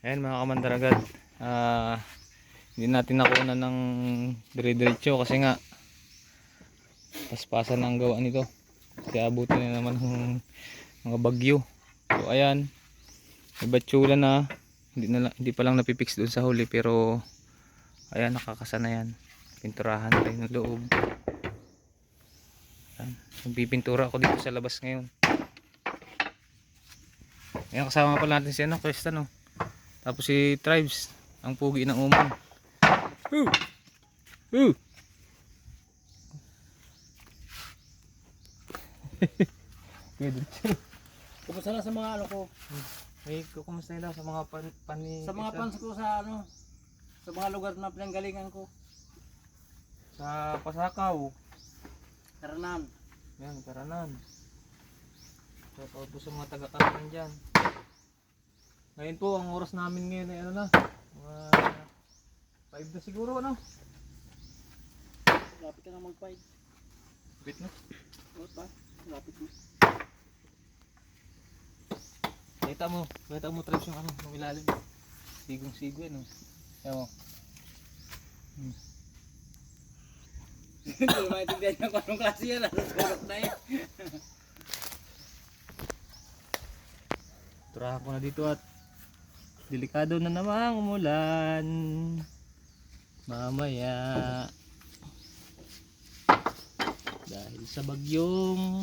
Ayan mga kamandaragad. Ah, hindi natin nakuha ng dire-diretso kasi nga paspasan ang gawa nito. Kaya abutin na naman ng mga bagyo. So ayan. May na. Hindi, na, hindi pa lang napipix doon sa huli pero ayan nakakasa na yan. Pinturahan tayo ng loob. Ayan. Magpipintura ako dito sa labas ngayon. Ayan kasama pala natin si ano, Questa no. Tapos si Tribes, ang pugi ng umang. Woo! Woo! Kumusta na sa mga ano ko? Hey, kumusta nila sa mga pan, pani Sa mga fans ko sa ano? Sa mga lugar na pinanggalingan ko. sa Pasakaw. Karanan. Yan, Karanan. Sa po sa mga taga Karanan diyan. Ngayon po ang oras namin ngayon ay ano na? Mga 5 na siguro ano? Lapit ka na mag-fight. Bit na. Oo pa. Lapit mo. Kita mo, kita mo tribes yung ano, yung ilalim. Sigong sigo yan, oh. Ewan mo. Hindi ko maintindihan niya kung anong klase yan. Sulat na yan. Turahan ko na dito at delikado na namang umulan. Mamaya. Dahil sa bagyong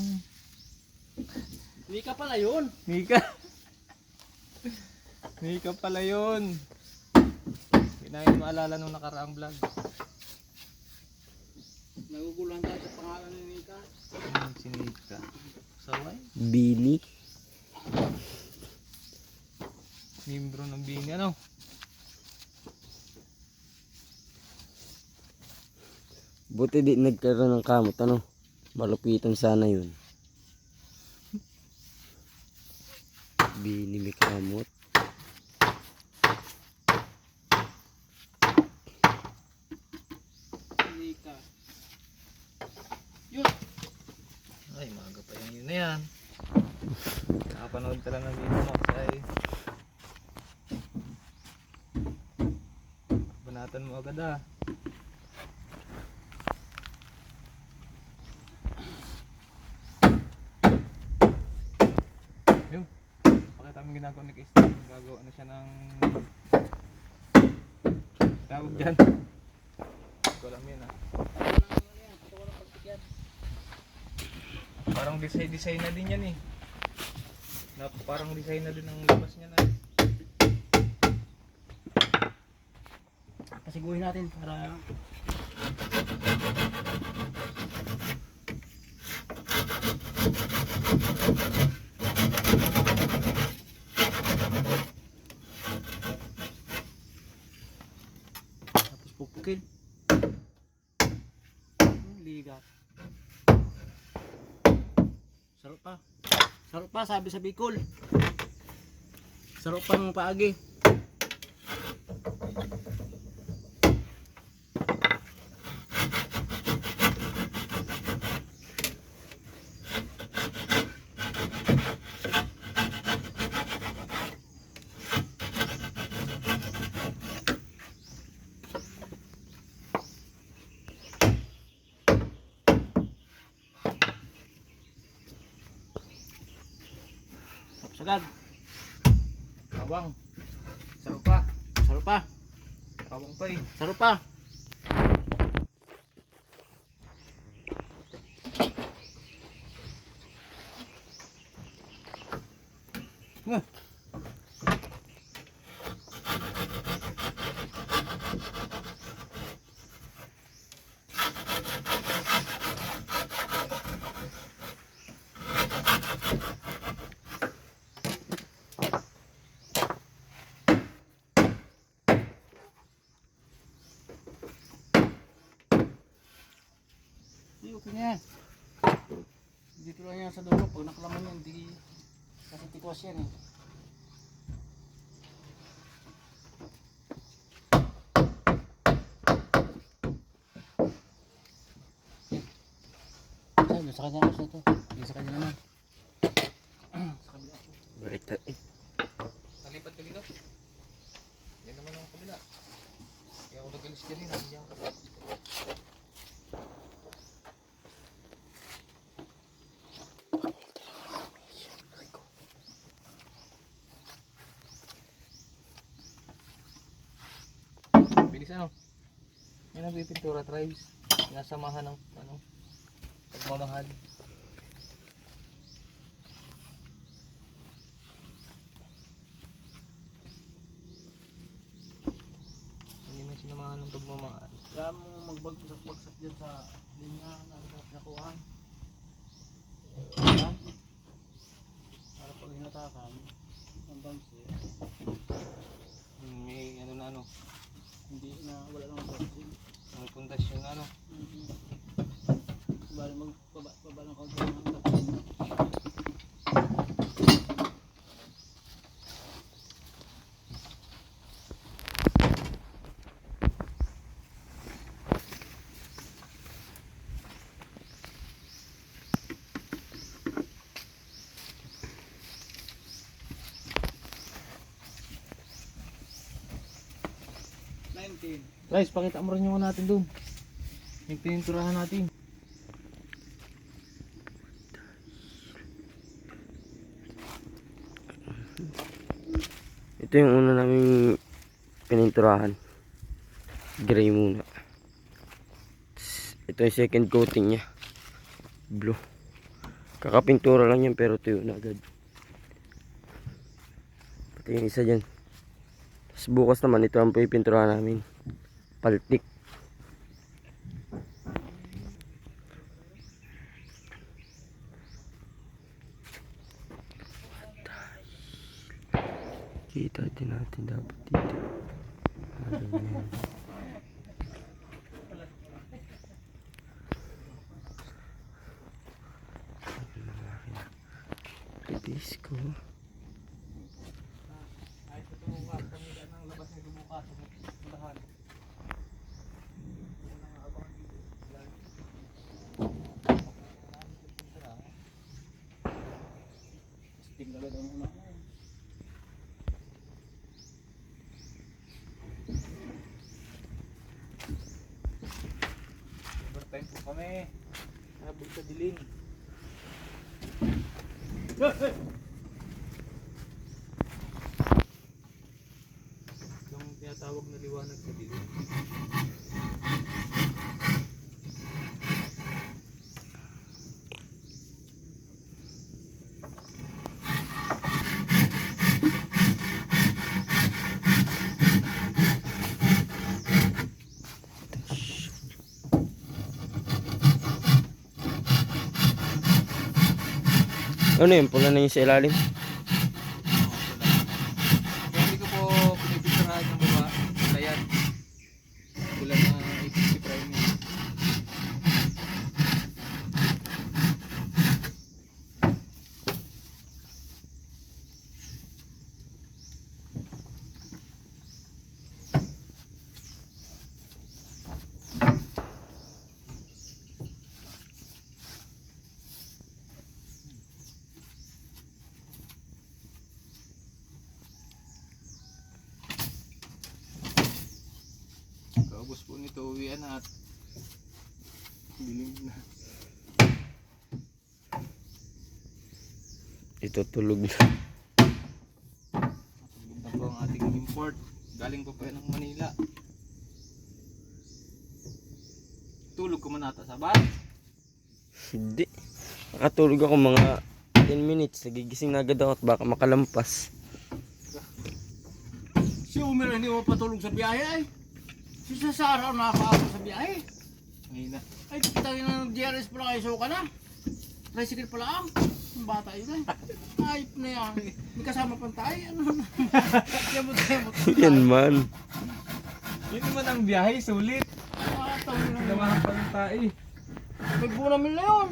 Hindi ka pala yun. Mika. Mika pala yun. Kinain maalala nung nakaraang vlog. Naguguluhan tayo sa pangalan ni Nika. Ano si Mika? Saway? Bini. Membro ng bini ano? Buti di nagkaroon ng kamot, ano? Malupitan sana yun. Bini may kamot. Ay, maaga pa yan yun na yan. Nakapanood ka lang ng video mo ay Banatan mo agad ah. Yung, pakita mo ginagawa ni Kristen. Gagawa na siya ng tawag dyan. Hindi ko alam yun ah. Parang design design na din yan eh. Na, parang design na din ang labas niya na. Pasiguhin natin para tapos pupukin. Hmm, Ligat. Sarap pa. Sarap pa, sabi sa Bicol. Sarap pa ng paagi. Agad. Awang. Sarap pa. Sarap pa. Eh. Sarap yan. Dito lang yan sa dulo. Pag nakalaman yan, di... Kasi tikwas yan eh. Saan? Sa kanya na ito. Hindi sa kanya naman. sa kabila. Baliktad eh. Nalipat ka dito? kabila. Kaya ako nagalis dyan eh, nandiyan ka. Bilis ano? Yan ang pipintura tribes. Nasamahan ng ano, pagmamahal. Hindi man sinamahan ng pagmamahal. Kaya mo magbagsak-bagsak dyan sa linya na nakuhaan. Diba? Para pag hinatakan, ang Hmm, May ano na ano, hindi na wala nang bangsi. may pundasyon na ano. Mm-hmm. Bali magbaba baba ng kaunti Nineteen. Guys, pakita mo rin yung natin doon. Yung pininturahan natin. Ito yung una namin pininturahan. Gray muna. Ito yung second coating niya. Blue. Kakapintura lang yan pero tuyo na agad. Pati yung isa dyan. Tapos bukas naman ito ang pipinturahan namin. Paltik. Kita din natin dapat dito. Ano yan? Release ko. Ay, ito mo nga, pamila ng labas nito bukas. Puntahan. Sting agad ang una. Overtime po kami. Habol sa dilim tinatawag na liwanag sa dilim. Ano yun? Pula na yung sa ilalim. Kaya hindi ko po pinipinturahan ng baba. Wala yan. Wala na epoxy primer. Kaubos po nito uwian at bilim na. Ito tulog na. Tulog na po ang ating import. Galing po pa ng Manila. Tulog ko man ata sa bahay. Hindi. Nakatulog ako mga 10 minutes. Nagigising na agad ako at baka makalampas. Si Umer hindi mo patulog sa biyahe ay. Si Sasara ang nakakaabot sa biyahe. Ngayon na. Ay, kita ng DRS pala kayo suka na. Tricycle pala ang. Ang bata yun eh. Ayop na yan. May kasama pang tayo. Ano na? Yamot yamot. Yan man. Yun naman ang biyahe, sulit. Ah, tawin na. Namahan pa ng tae. May bunamin na yun.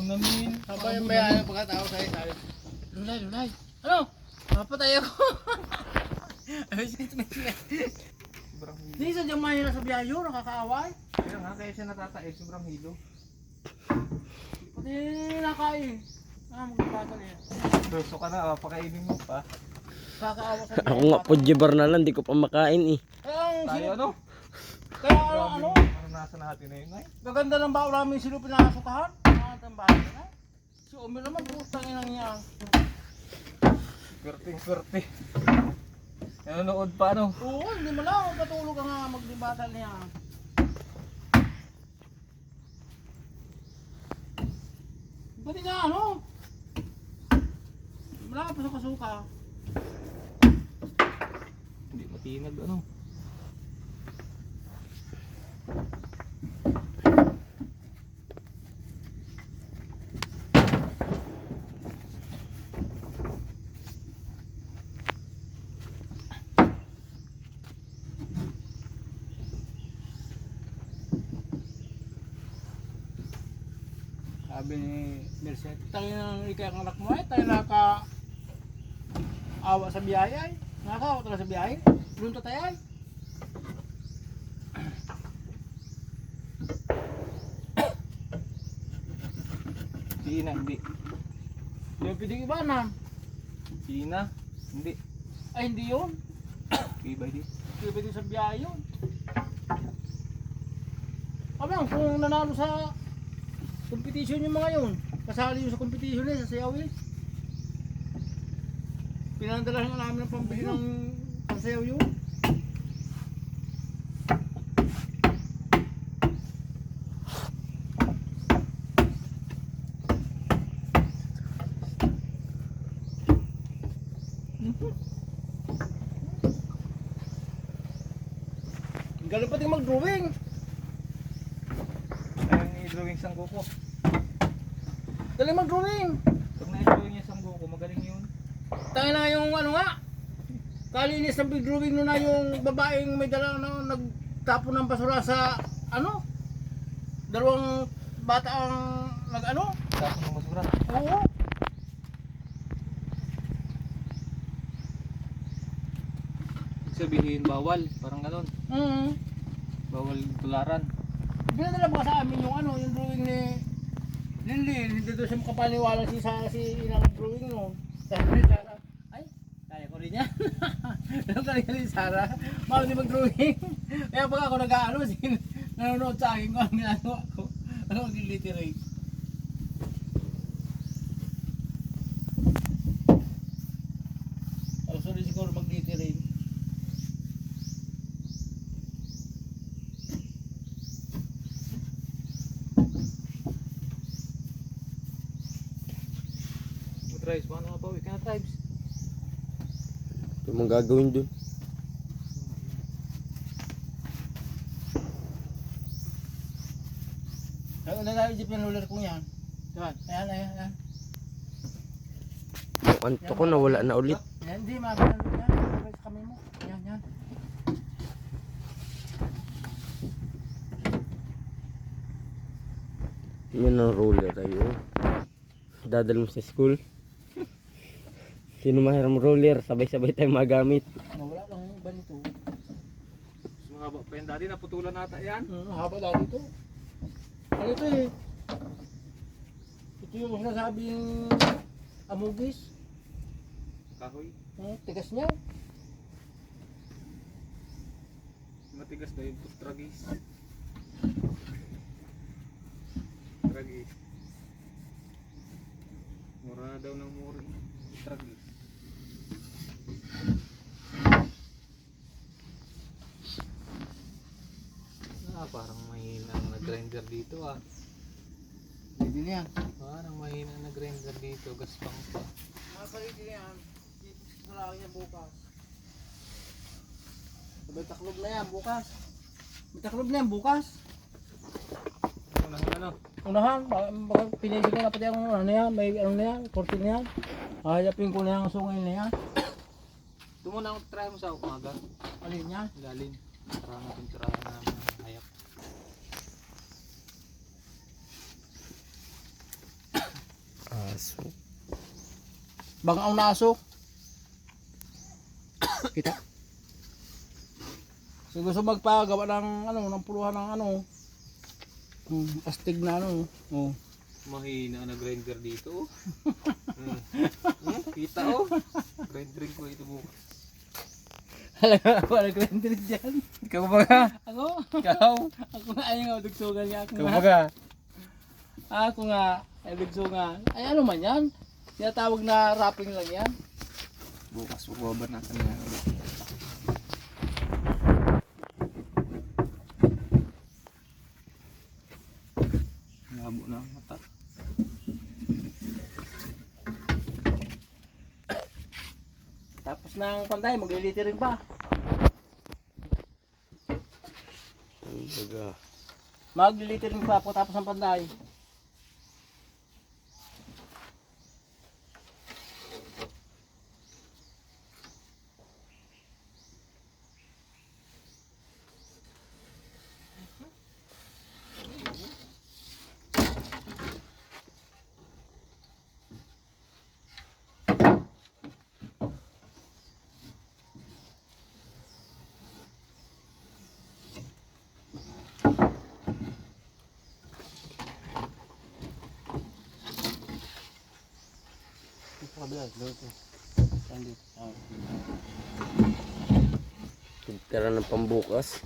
Unamin. Sabay ang bayan ang pagkatao sa'yo sabi. Lulay, lulay. Ano? Mapatay ako. Ay, sige, sige, sige. Sobrang hilo. Hindi sa diyang mahina sa biyahe yun, nakakaaway. Kaya nga, kaya siya natatae, sobrang hilo. Pati nakain. Ah, magbagal eh. Tuso ka na, oh, pakainin mo pa. Kakaawa sa Ako nga po jebar na lang, di ko pa makain eh. Kaya ang Tayo sinu- ano? Kaya ano, ano, Naranasan natin na yun ay. gaganda ng baon namin sino pinakasukahan. Mga tambahan na. Si Omer naman, putang inang niya. Swerte, swerte. Nanonood pa ano? Oo, hindi mo lang. Patulog ka nga magdibatan niya. Pati nga ano? Wala pa sa kasuka. Hindi matinag ano. Sabi ni Merced, tayo na ikay ang anak mo ay, tayo naka awa sa biyaya ay. Nakakawa talaga sa biyaya. Doon tayo ay. Hindi na, hindi. Mo pwedeng iba na. Hindi na. Hindi. Ay hindi yun. Iba di. Hindi pwedeng sa biyaya yun. Kami ang kung nanalo sa competition yung mga yun. Kasali yun sa competition eh, sa sayaw eh. Pinadala nga namin ng pambili ng pasayaw yun. Galing pati mag-drawing. Ayun yung drawing sang kuko. Galing mag-drawing. Pag na-drawing yung sang kuko, magaling yun. Tayo na yung ano nga. Kalinis ng big drawing nun na yung babaeng may dala na nagtapon ng basura sa ano? Dalawang bata ang nag ano? Tapos ng basura. Oo. Sabihin, bawal. Parang ganun. Mm. Bawal tularan. Pinadala ba sa amin yung ano, yung drawing ni Lili, hindi doon siya makapaniwala si sa si inang drawing no. Sabi ni Sarah, ay, kaya ko rin yan. Alam ka rin ni Sarah, mahal di mag-drawing. Kaya pag ako nag-ano, nanonood sa akin ko ang ginagawa ko. Ano mag-literate. Gusto rin siguro mag-literate. Mag-tribes, paano nga pa? Uwi ka na tribes. Ito mong gagawin dun. Ay, una na isip yung yan. Diyan, ayan, ayan, ayan. Anto ko nawala na ulit. Yan, hindi, yan. Sabay sa kamay mo. Yan, yan. Yan ang roller tayo. Dadal mo sa school. Sino mahiram roller, sabay-sabay tayo magamit. Nawala lang yung iba nito. Mas mahaba pa yan. Dati naputulan nata yan. Hmm, haba dati ito. Ano ito eh? Ito yung sinasabing amugis. Kahoy. Hmm, tigas niya. Matigas na yung tragis. Tragis. Mura daw ng mura. Tragis. Ah, parang mahina ang nag-grinder dito ah. Pwede na yan. Parang mahina ang nag-grinder dito. Gaspang pa. Pwede na yan. Dito sa laki niya bukas. May taklob na yan bukas. May taklob na yan bukas. Na ano? Unahan, baka pinisig ko na pati ang ano na yan, may ano na yan, kortin na yan. Hayapin ko na yung sungay na yan. Ito muna ang try mo sa umaga. Alin yan? Lalim. Para natin tirahan namin ang hayap. Aso. Bang ang naso. Kita. So gusto magpagawa ng ano, ng puluhan ng ano. Hmm, astig na ano. Oh. Mahina ang nag-grinder dito. oh. Kita oh. Grind drink ko ito bukas. Alam nga ako, nag-render dyan. Ikaw ba ka? Ako? Ikaw? Ako nga, ayaw nga, dugsugan nga. Ako Ikaw ba ka? Ako nga, ay dugsugan. Ay ano man yan? Tinatawag na wrapping lang yan. Bukas bubaba natin yan. Labo na ang mata. Tapos ng panday, maglilitering pa. Ang baga. Maglilitering pa po tapos ng panday. Nagtara ng pambukas.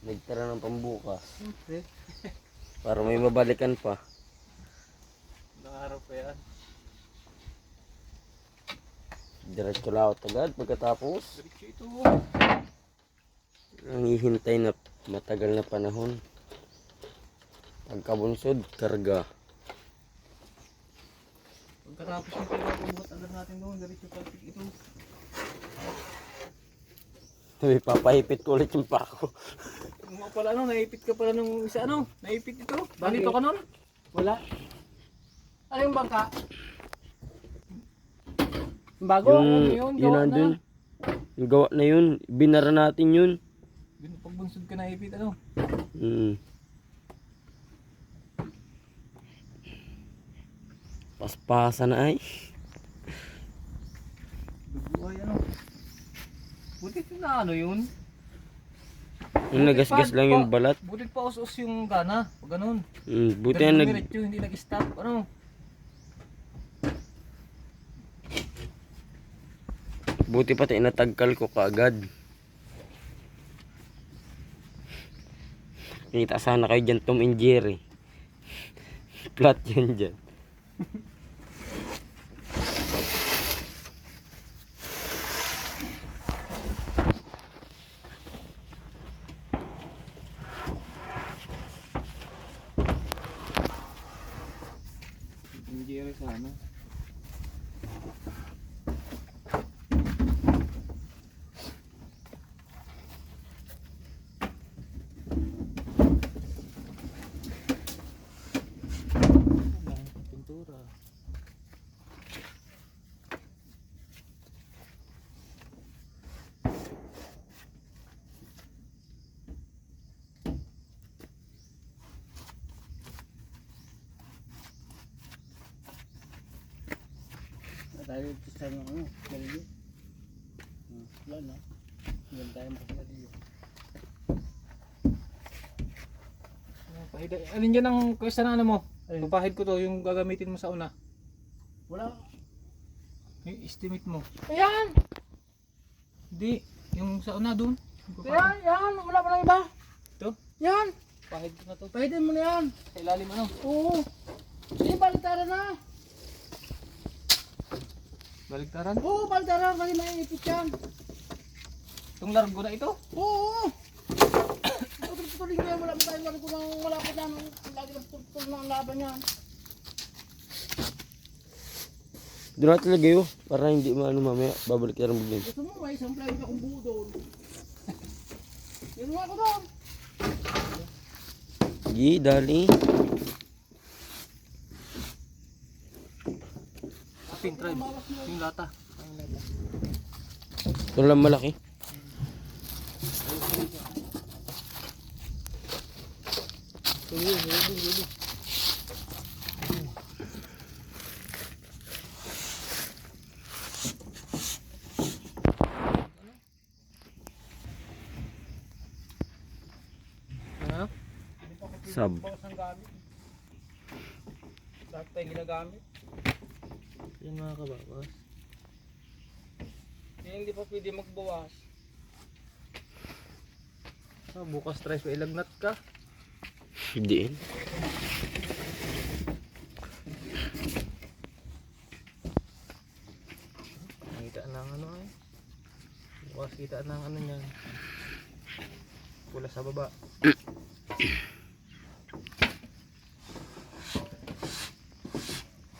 Nagtara ng pambukas. Para may mabalikan pa. Ilang araw pa yan. Diretso laot agad pagkatapos. Diretso ito. Nangihintay na matagal na panahon. Pagkabunsod, karga. Pagkatapos yung pinapabot agad natin doon, diretso palpik ito. Sabi, papahipit ko ulit yung pako. Nga pala ano, naipit ka pala nung isa ano, naipit ito. Balito ka nun? Wala. Ano yung bangka? Yung Bago? Yung, ano yun, yun? Gawa na. Yung gawa na yun. Binara natin yun. Pagbunsod ka naipit ano. Mm. Paspasa na ay. Dugo ay ano. Butit na ano yun. Yung nagasgas lang yung balat. Butit pa us-us yung gana. Pag ganun. Mm, buti Buti na nag... Diretso, hindi nag-stop. Ano? Buti pati inatagkal ko kaagad. Kita sana kayo dyan Tom and Jerry. Flat yan dyan. Hindi rin sa ano. Pintura. Tayo sa ano, ano, galing Hmm, Wala na. Hindi tayo makasagali. Pahida. Alin dyan ang question na ano mo? Ayun. Papahid ko to, yung gagamitin mo sa una. Wala. Yung estimate mo. Ayan! Hindi, yung sa una papahid. Ayan! Yan! Wala pa ng iba! Ito? Yan! Pahid ko na to. Pwede mo na yan! Sa ilalim ano? Oo! Hindi, baligtaran na! Baligtaran. Oo, baligtaran kasi maiipit yan! Itong largo na ito. Oo! Putol-putulin ko yan, wala pa tayong ko nang wala pa dyan. Lagi na putol na ang laban yan. Doon natin lagay oh. Para hindi maano mamaya. Babalik ka rin din. Gusto mo, may isang plywood akong buo doon. Yun ako doon. Sige, dali. Pin tribe. Yung lata. Ito lang malaki. Ano? Gamit. Lahat tayo ginagamit. Yan mga kabawas. Kaya hindi pa pwede magbawas. Ah, bukas try pa ilagnat ka. Hindi. Kita ng ano eh. Bukas kita ng ano niyan. Pula sa baba.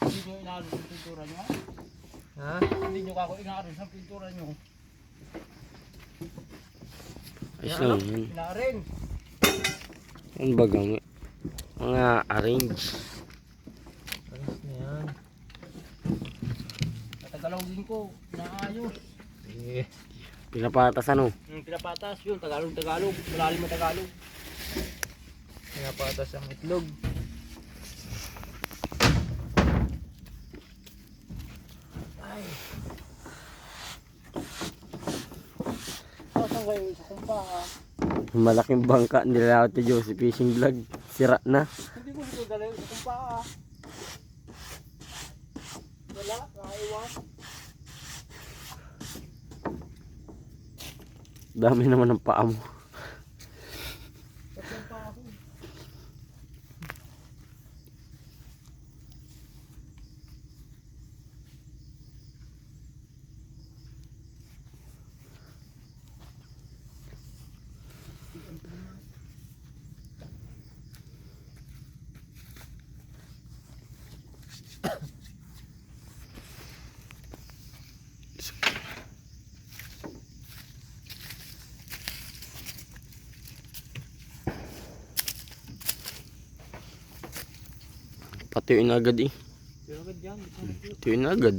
Hindi nyo inaaros ang pintura nyo. Ha? Hindi nyo kako inaaros ang pintura nyo. Ayos lang yan. Inaarin. Yan bagang mga arrange. Alas na yan. Natagalaw din ko. Inaayos. Eh. Pinapatas ano. Yung pinapatas yun. Tagalog, Tagalog. Malalim na Tagalog. Pinapatas ang itlog. Kayo sa kumpa ha? Malaking bangka nila Ate Josie fishing vlog. Sira na. Hindi ko dito dalaw sa kumpa ha. Wala. Nakaiwan. Dami naman ng paa mo. Patuyuin agad eh. Yan. Patuyuin agad.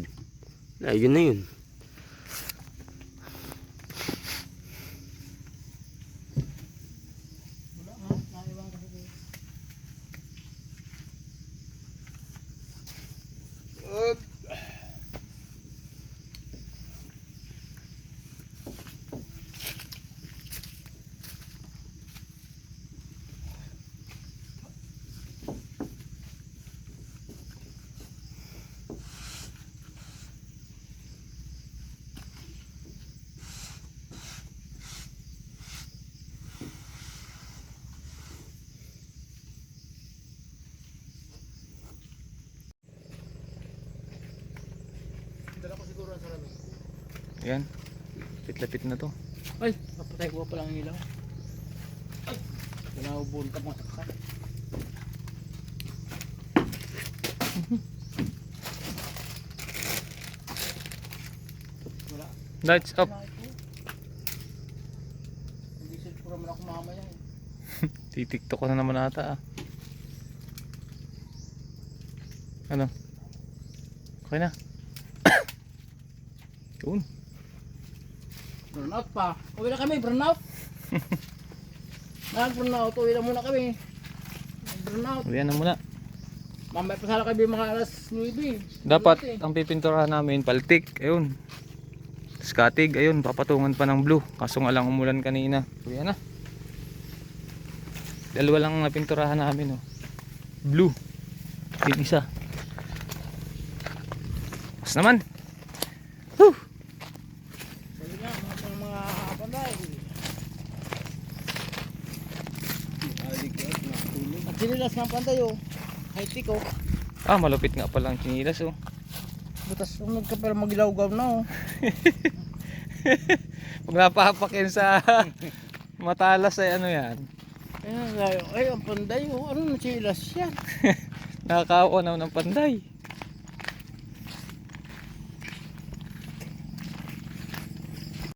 Yun na yun. Wala ha. Nakaiwan kasi ko. Dala ko siguro ang salamin. Yan. Lapit-lapit na to. Ay, napatay ko pa lang ang ilaw. Ay, pinahubunta mo saksak. Wala. Lights up. Hindi siya pura mo na ako mamaya eh. Titiktok ko na naman ata ah. Ano? Okay na. Yun. Burn out pa. Uwi na kami, burn out. Nag-burn out, uwi na muna kami. Burn out. Ayan na muna. Mamaya pa sana kami mga alas 9. Dapat ang pipinturahan namin paltik. Ayun. Skatig. Ayun. Papatungan pa ng blue. Kaso nga lang umulan kanina. Ayan na. Dalawa lang ang napinturahan namin. Oh. Blue. Yung isa. Mas naman. Whew. Sabi nga, mga pang mga panday. At sinilas ng panday oh. High tick oh. Ah, malupit nga pala ang chinilas oh. Butas sunod ka pero magilaw-gaw na oh. Pag napahapak yan sa matalas ay ano yan. Sayo. Ay, ang panday oh. Ano na silas yan? Nakakaawa naman ng panday.